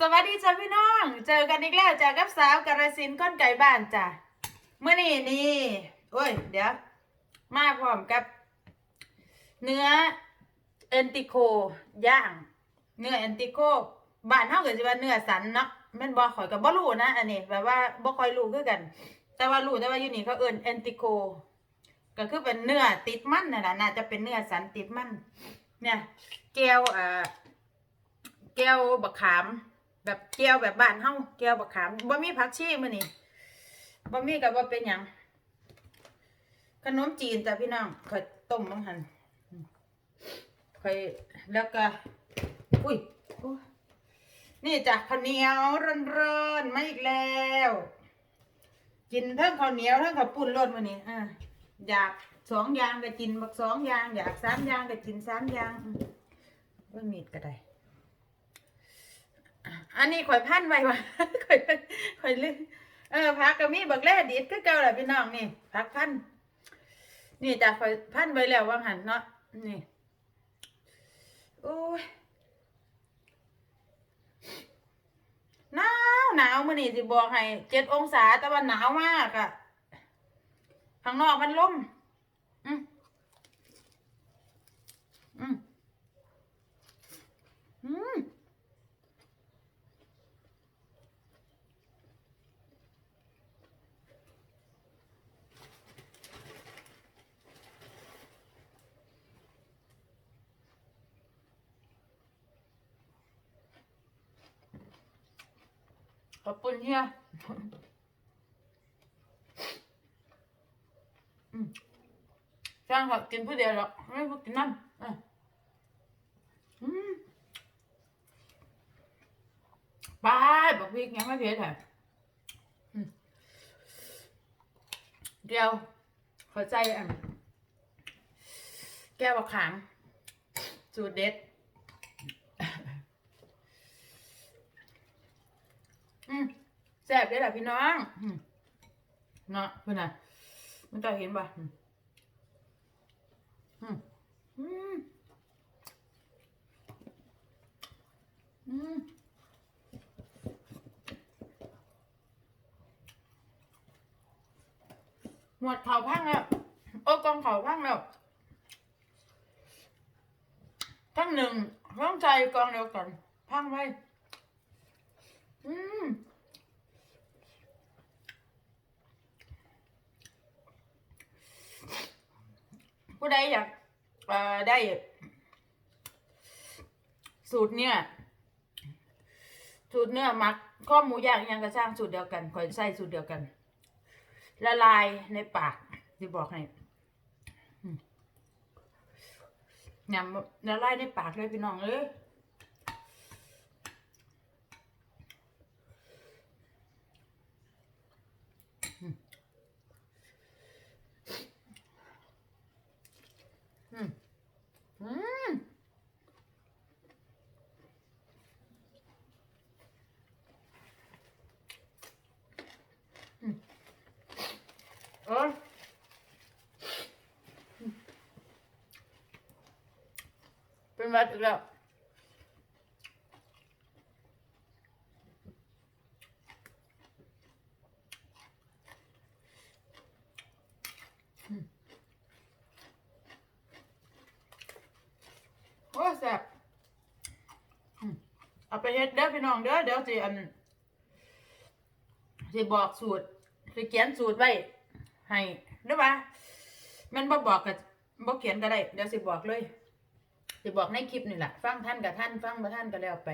สวัสดีจ้าพี่น้อง เจอกันอีกแล้วจ้ากับสาวกระสินก้นไก่บ้านจ้าเมื่อนี้นี่โอ้ย เดี๋ยว มาพร้อมกับ เนื้อเอนติโคย่าง เนื้อเอนติโคบ้านเฮาก็สิว่าเนื้อสันเนาะแม่นบ่ข่อยก็บ่รู้นะอันนี้แบบว่าบ่ค่อยรู้คือกัน แต่ว่ารู้แต่ว่าอยู่นี่เขาเอินเอนติโคก็คือเป็นเนื้อติดมันนั่นแหละน่าจะเป็นเนื้อสันติดมัน เนี่ย แก้วอ่าแก้วบักขาม แบบแก้วแบบบ้านเฮาแก้วบักขามบ่มีผักชีมื้อนี้บ่มีก็บ่เป็นหยังขนมจีนจ้ะพี่น้องค่อยต้มมังหันค่อยแล้วก็ อุ้ยนี่จ้ะข้าวเหนียวร้อนๆมาอีกแล้ว กินเทั้งข้าวเหนียวเทั้งข้าวปุ้นรสมื้อนี้อ่าอยากสองอย่างก็กินบักสองอย่างอยากสามอย่างก็กินสามอย่างอืมว่ามีดก็ได้ อันนี้ข่อยพันไว้ว่ะข่อยข่อยลืมเออพักก็มีบักแร่ดิดคือเก่าแหละพี่น้องนี่พักพัน นี่จ้ะข่อยพันไว้แล้วว่าหันเนาะนี่โอ้ยหนาวหนาวมื้อนี้สิบอกให้เจ็ดองศาแต่ว่าหนาวมากอะข้างนอกมันลมอืมอืมอืม ขอบคุณเฮียอืมช่างค่ะกินผู้เดียวหรอกไม่พูดกินน้ำอะไปบอกพี่ยังไม่เผ็ดออืมเดียวขอใจอะแก้วบักขามสูตรเด็ด อืม แซ่บเลยแหละพี่น้องเนาะเพื่อนน่ะมันจะเห็นป่ะอืมอืมอืมหมวดเข่าพังแล้วโอ้กองเข่าพังแล้วทั้งหนึ่งต้องใจกองเดียวกันพังไว้อืม ผู้ใดอยากเอ่อได้ สูตรเนี่ย สูตรเนื้อมักข้อหมูย่างยังกระช่างสูตรเดียวกันคอยใส่สูตรเดียวกัน ละลายในปากที่บอกให้ยำละลายในปากเลยพี่น้องเอ้ย อืม อืม อืมเออเป็น วัดอีกแล้วโอ้แซ่บเอาไปเฮ็ดเด้อพี่น้องเด้อเดี๋ยวสิอันสิบอกสูตรสิเขียนสูตรไว้ให้เด้อว่ามันบ่บอกก็บ่เขียนก็ได้ เดี๋ยวสิบอกเลย สิบอกในคลิปนี่แหละฟังท่านกับท่านฟังมาท่านก็แล้วไป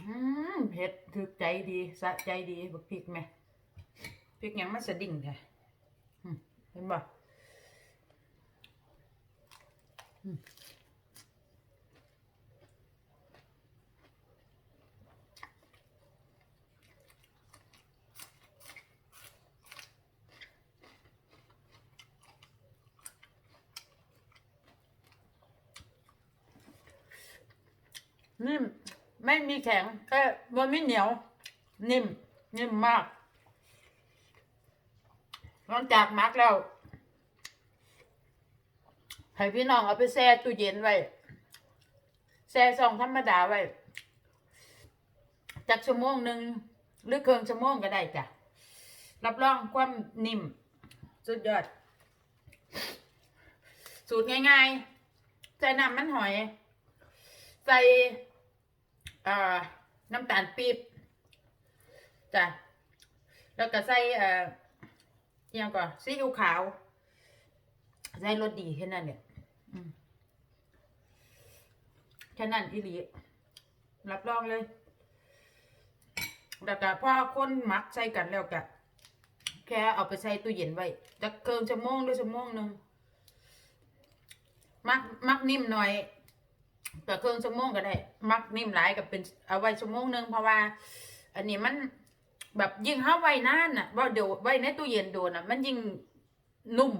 อืมเผ็ดถึกใจดี สะใจดีบักพริกแม่พริกยังมาสะดิ่งแท้เห็นบ่ นิ่ม ไม่มีแข็งแค่บนไม่เหนียว นิ่ม นิ่มมากหลังจากมักแล้วให้พี่น้องเอาไปแช่ตู้เย็นไว้แช่ซองธรรมดาไว้จักชั่วโมงหนึ่งหรือเคิงชั่วโมงก็ได้จ้ะ รับรองความนิ่ม สุดยอด สูตรง่ายๆ ใส่น้ำมันหอย ใส่ อ่อน้ำตาลปี๊บจ้ะแล้วก็ใส่เอ่อยังก่อนซีอิ๊วขาวใส่รสดีแค่นั้นเนี่ยแค่นั้นอีหลีรับรองเลยแล้วก็พอคนมักใส่กันแล้วก็แค่เอาไปใส่ตู้เย็นไว้จะเกินชั่วโมงหรือชั่วโมงหนึ่งมักมักนิ่มหน่อย แต่เครื่องชั่วโมงก็ได้ มักนิ่มหลายก็เป็นเอาไว้ชั่วโมงหนึ่งเพราะว่า อันนี้มันแบบยิ่งเข้าไว้นานอะว่าเดี๋ยวไว้ในตู้เย็นโดนอะ มันยิ่งนุ่ม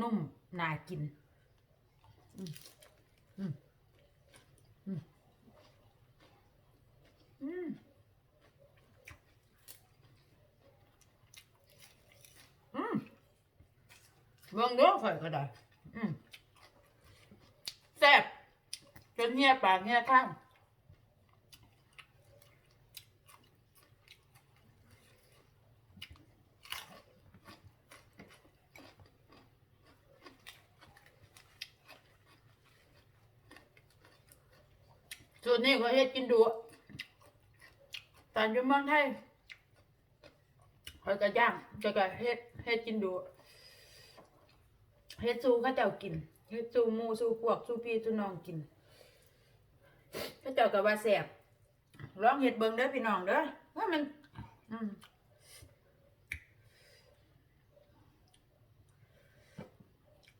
นุ่มน่ากินอืมอืมอืมอืมอืมเบิ่งเด้อข่อยก็ได้อืม จนเหี่ยปากเหี่ยข้างส่วนนี้ก็เฮ็ดกินดูตอนอยู่เมืองไทยข่อยก็ย่างจะก็เฮ็ดเฮ็ดกินดูเฮ็ดสู้ข้าเจ้ากินเฮ็ดสู้หมูสู้พวกสู้พี่สู้น้องกิน เจ้าก็ว่าแซ่บลองเฮ็ดเบิงเด้อพี่น้องเด้อว่ามันม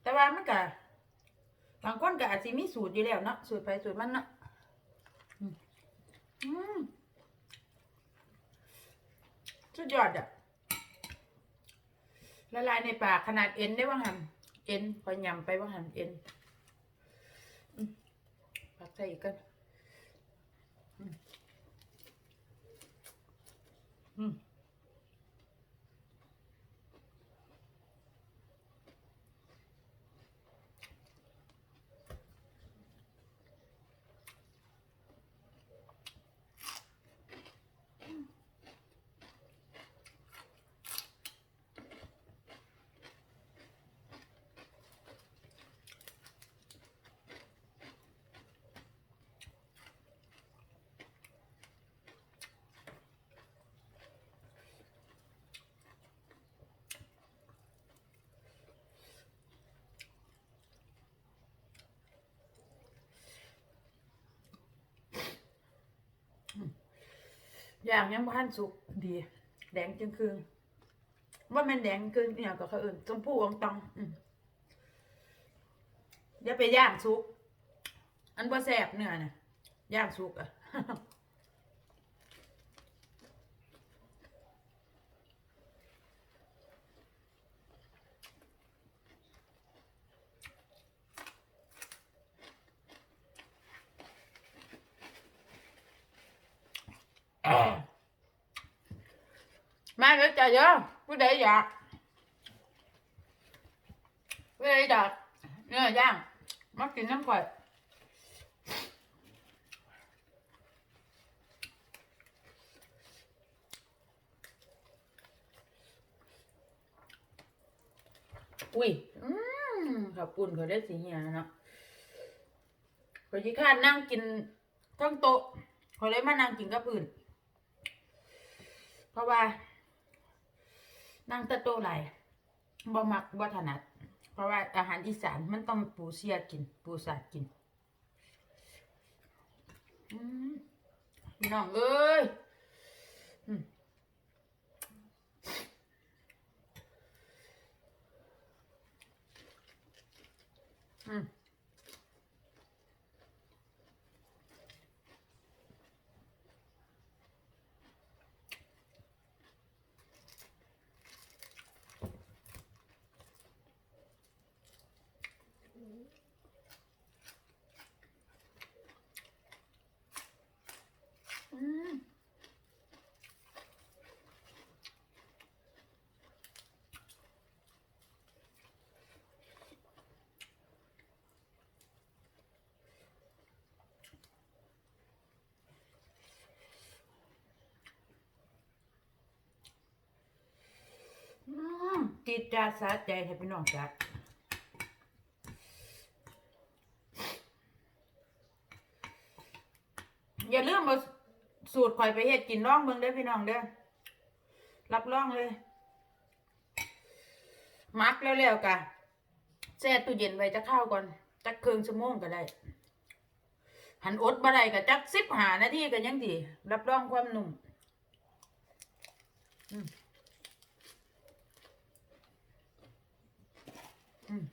แต่ว่ามันก็บางคนก็อาจสิมีสูตรอยู่แล้วเนาะสูตรไปสูตรมันเนาะสุดยอดอะละลายในปากขนาดเอ็นได้ว่าหันเอ็นพอยำไปว่าหันเอ็นปักใส่อีกกันอืม อืม อย่างยังบ้านสุกดี แดงจึงคืนว่ามันแดงคืนเนี่ยก็เขาอื่นชมพู่องตองอืมอย่าไปย่างสุก อันบ่แสบเนื้อน่ะย่างสุกอะ เดี๋ยวจ่ายเยอะผู้ใดอยากผู้ใดอยากเนื้อย่างมากินน้ำข่อยอุ้ยอืมขอบคุณเขาได้สีเหียเนาะขอที่ข้านั่งกินทั้งโต๊ะเขาเลยมานั่งกินกับอื่น เพราะว่า นั่งตะโตไหลบ่มักบ่ถนัด เพราะว่าอาหารอีสานมันต้องปูเสียกิน ปูสาดกินน้องเอ้ยอืมอืมอืม จีดจาดสาใจให้พี่น้องจัดอย่าลืมมาสูตรข่อยไปเฮ็ดกินร่องเบิ่งเด้อพี่น้องเด้อรับรองเลย มักแล้วแล้วกะแช่ตู้เย็นไว้จะเข้าก่อนจักเครึ่องชั่วโมงก็ได้ หันอดบ่ได้ก็จักสิบหานาทีก็ยังดีรับรองความนุ่มอืมอืม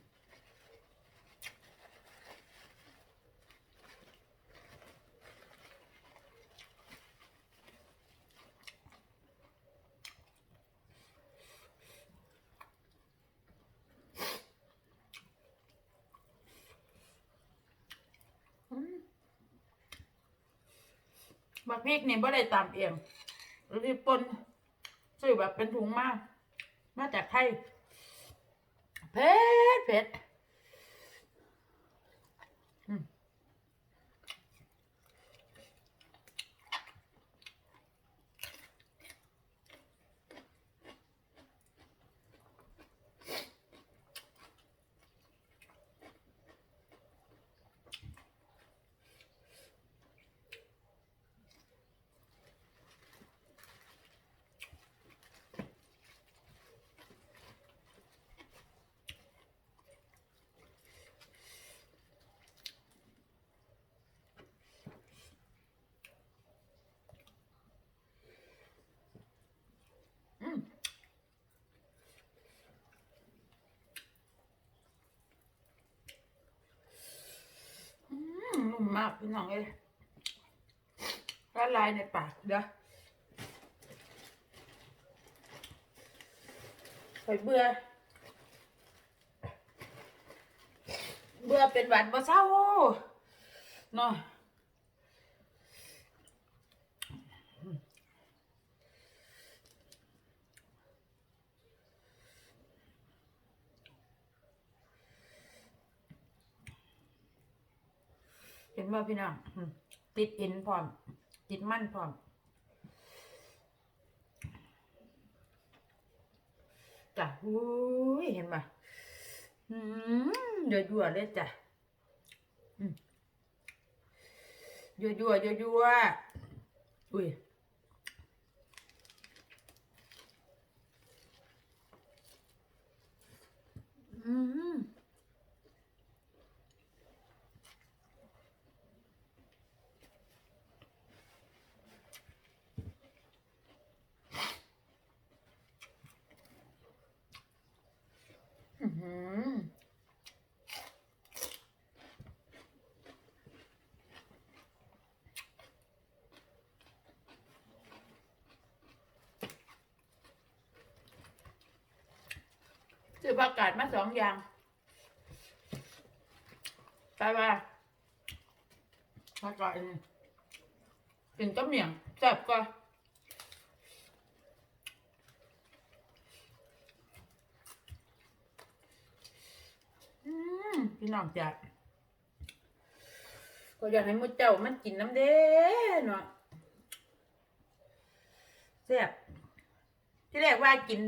อืม บักพริกนี่บ่ได้ตามเองรีบปนซื้อแบบเป็นถุงมากมาจากไทยเผ็ดเผ็ดอืมอืมอืมนุ่มมากพี่น้องเอ้ยละลายในปากเด้อไปเบื่อ เบื่อเป็นหวัดบ่เศร้าเนาะ ว่าพี่น้องติดเอ็นพร้อม ติดมั่นพร้อม จ้ะอุ้ยเห็นป่ะอืมเดือดๆเลยจ้ะอืมยั่วยั่วยั่วยั่วอุ้ยอืม อื้อหือซื้ อผักกาดมาสองอย่างไปว่าผักกาดนี่กินต้มเหมียงแซ่บกว่าอืมพี่น้องจ้ะก็อยากให้มุเจ้ามันกินน้ำเด้เนาะแซ่บที่แรกว่ากิน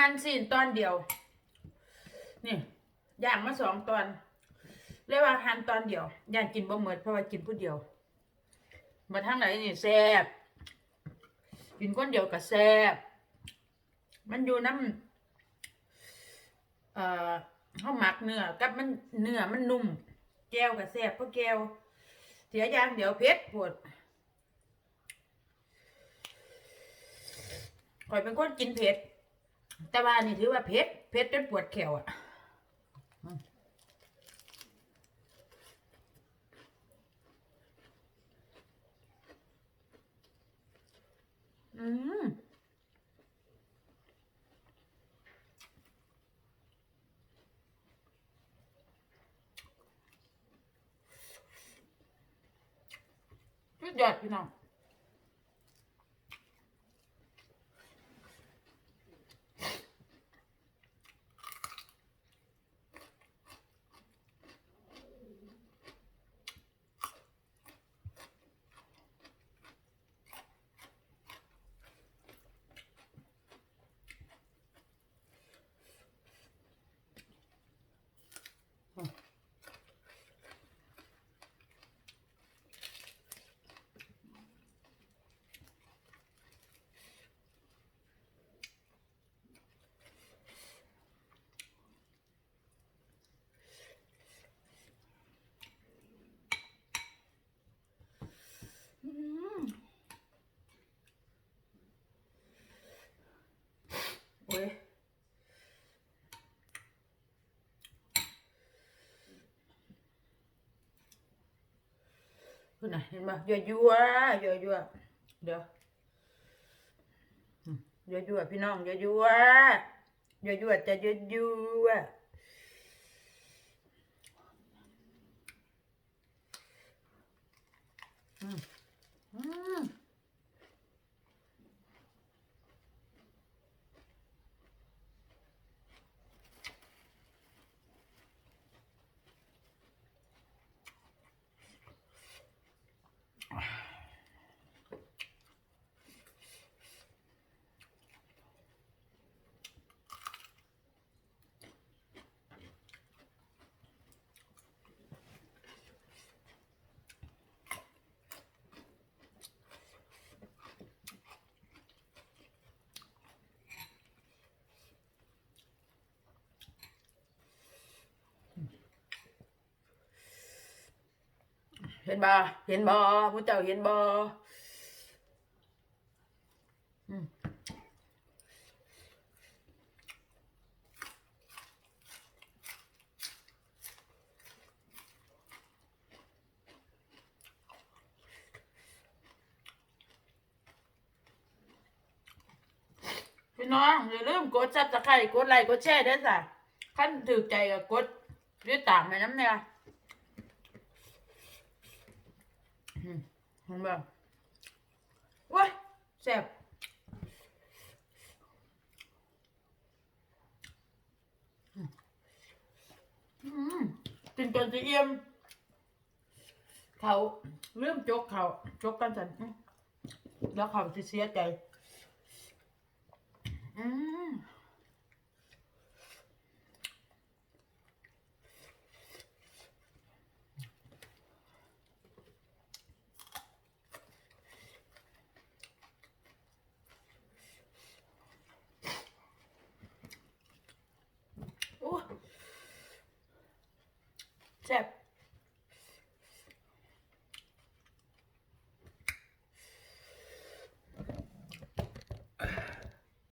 หั่นซีนตอนเดียว นี่ย่างมาสองตอนเรียกว่าหั่นตอนเดียวย่างกินบ่เหมดเพราะว่ากินผู้เดียว มาทางไหนนี่แซ่บกินคนเดียวก็แซ่บมันอยู่น้ำเอ่อข้าวหมักเนื้อกับมันเนื้อมันนุ่ม แก้วก็แซ่บเพราะแก้วเสียยางเดียวเผ็ดปวดข่อยเป็นคนกินเผ็ด แต่ว่านี่ถือว่าเผ็ดเผ็ดจนปวดแขวอะอืมสุดยอดพี่น้อง คุณน่ะเห็นปะยั่วยั่วยั่วยั่วเดี๋ยวเยั่วยั่วพี่น้องยั่วยั่วยั่วยั่วจะยั่วยั่วอืมอืม ห็นบ่เห็นบ่ผู้เจ้าเห็นบ่อพี่น้องอย่าลืมกดซับสไครต์กดไลค์กดแชร์ด้วยจ้ะขั้นถือใจก็กดด้วยตามไปน้ำเนี่ยอืม เห็นบ่ว้าแซ่บอืมกินจนจะเอี่ยม เขาเริ่มจกเขาจกกันสันแล้วเขาจะเสียใจ อืม